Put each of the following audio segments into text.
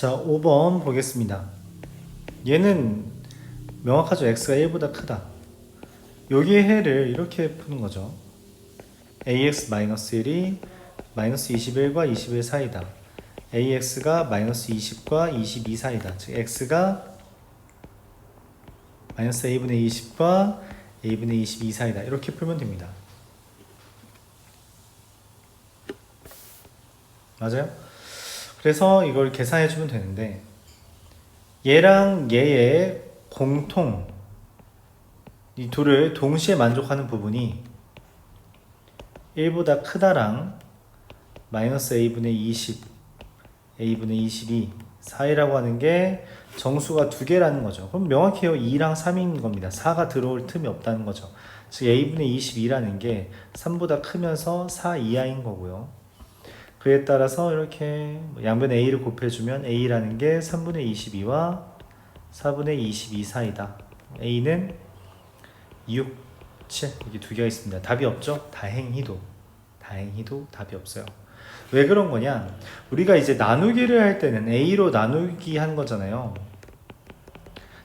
자, 5번 보겠습니다. 얘는 명확하죠. x가 1보다 크다. 여기에 해를 이렇게 푸는 거죠. ax-1이 마이너스 21과 21 사이다. ax가 마이너스 20과 22 사이다. 즉 x가 마이너스 a분의 20과 a분의 22 사이다. 이렇게 풀면 됩니다. 맞아요? 그래서 이걸 계산해 주면 되는데 얘랑 얘의 공통 이 둘을 동시에 만족하는 부분이 1보다 크다랑 마이너스 a분의 20 a분의 22 사이라고 하는 게 정수가 두 개라는 거죠. 그럼 명확해요. 2랑 3인 겁니다. 4가 들어올 틈이 없다는 거죠. 즉 a분의 22라는 게 3보다 크면서 4 이하인 거고요. 그에 따라서 이렇게 뭐 양변 a를 곱해주면 a라는 게 3분의 22와 4분의 22 사이다. a는 6, 7 이게 두 개가 있습니다. 답이 없죠? 다행히도 다행히도 답이 없어요. 왜 그런 거냐? 우리가 이제 나누기를 할 때는 a로 나누기 한 거잖아요.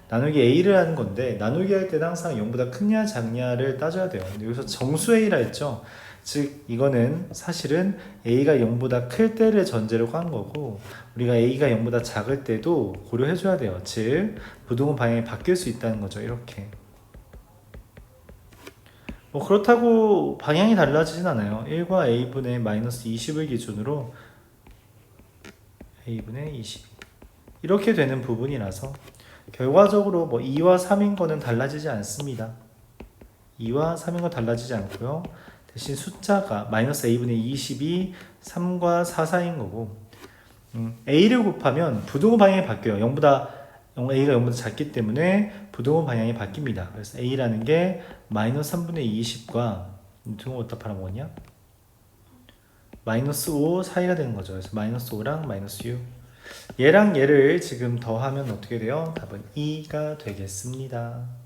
나누기 a를 하는 건데 나누기 할 때는 항상 0보다 크냐 작냐를 따져야 돼요. 여기서 정수 a라 했죠. 즉 이거는 사실은 a가 0보다 클 때를 전제로 한 거고 우리가 a가 0보다 작을 때도 고려해 줘야 돼요. 즉 부동은 방향이 바뀔 수 있다는 거죠. 이렇게. 뭐 그렇다고 방향이 달라지진 않아요. 1과 a분의 마이너스 20을 기준으로 a분의 22 이렇게 되는 부분이라서 결과적으로 뭐 2와 3인 거는 달라지지 않습니다. 2와 3인 건 달라지지 않고요. 대신 숫자가 마이너스 a분의 20이 3과 4 사이인 거고 음, a를 곱하면 부동호 방향이 바뀌어요. 0보다 0, a가 0보다 작기 때문에 부동호 방향이 바뀝니다. 그래서 a라는 게 마이너스 3분의 20과 두고 어디다 팔아먹었냐? 마이너스 5 사이가 되는 거죠. 그래서 마이너스 5랑 마이너스 6 얘랑 얘를 지금 더하면 어떻게 돼요? 답은 2가 되겠습니다.